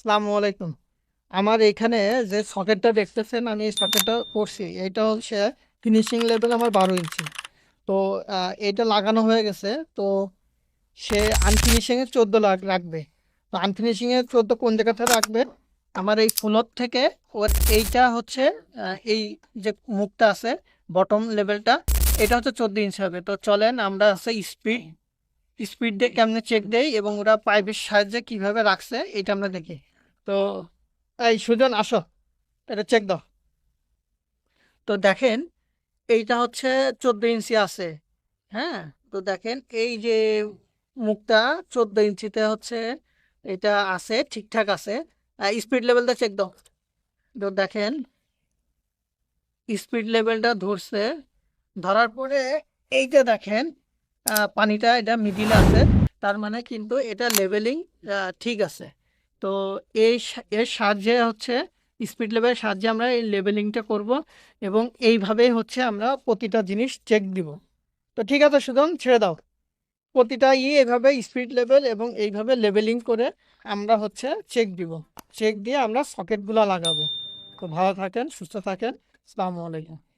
আসসালামু আলাইকুম। আমার এখানে যে সকেটটা দেখতেছেন, আমি এই সকেটটা করছি এটা হচ্ছে ফিনিশিং লেভেল আমার বারো ইঞ্চি। তো এটা লাগানো হয়ে গেছে। তো, সে আনফিনিশিংয়ে চোদ্দ রাখবে। তো আনফিনিশিংয়ে চোদ্দ কোন জায়গাতে রাখবে? আমার এই ফ্লোর থেকে ওর এইটা হচ্ছে এই যে মুখটা আছে বটম লেভেলটা এটা হচ্ছে চোদ্দ ইঞ্চি হবে। তো চলেন আমরা আছে স্পিড স্পিড দিয়ে কেমনে চেক দেই এবং ওরা পাইপের সাহায্যে কীভাবে রাখছে এটা আমরা দেখি। তো এই সুজন, আসো। এটা চেক দাও। তো দেখেন, এইটা হচ্ছে চোদ্দ ইঞ্চি আছে হ্যাঁ? তো দেখেন, এই যে মুখটা চোদ্দ ইঞ্চিতে হচ্ছে, এটা আছে, ঠিকঠাক আছে। স্পিড লেভেলটা চেক দাও। তো দেখেন স্পিড লেভেলটা ধরছে। ধরার পরে এইটা দেখেন পানিটা এটা মিডিলে আছে, তার মানে কিন্তু এটা লেভেলিং ঠিক আছে। তো এই এর সাহায্যে হচ্ছে স্পিড লেভেলের সাহায্যে আমরা এই লেভেলিংটা করব এবং এইভাবেই হচ্ছে আমরা প্রতিটা জিনিস চেক দিব। তো ঠিক আছে সুদন ছেড়ে দাও। প্রতিটা ই এভাবে স্পিড লেভেল এবং এইভাবে লেভেলিং করে আমরা হচ্ছে চেক দিব। চেক দিয়ে আমরা সকেটগুলো লাগাবো। তো ভালো থাকেন, সুস্থ থাকেন। আসসালামু আলাইকুম।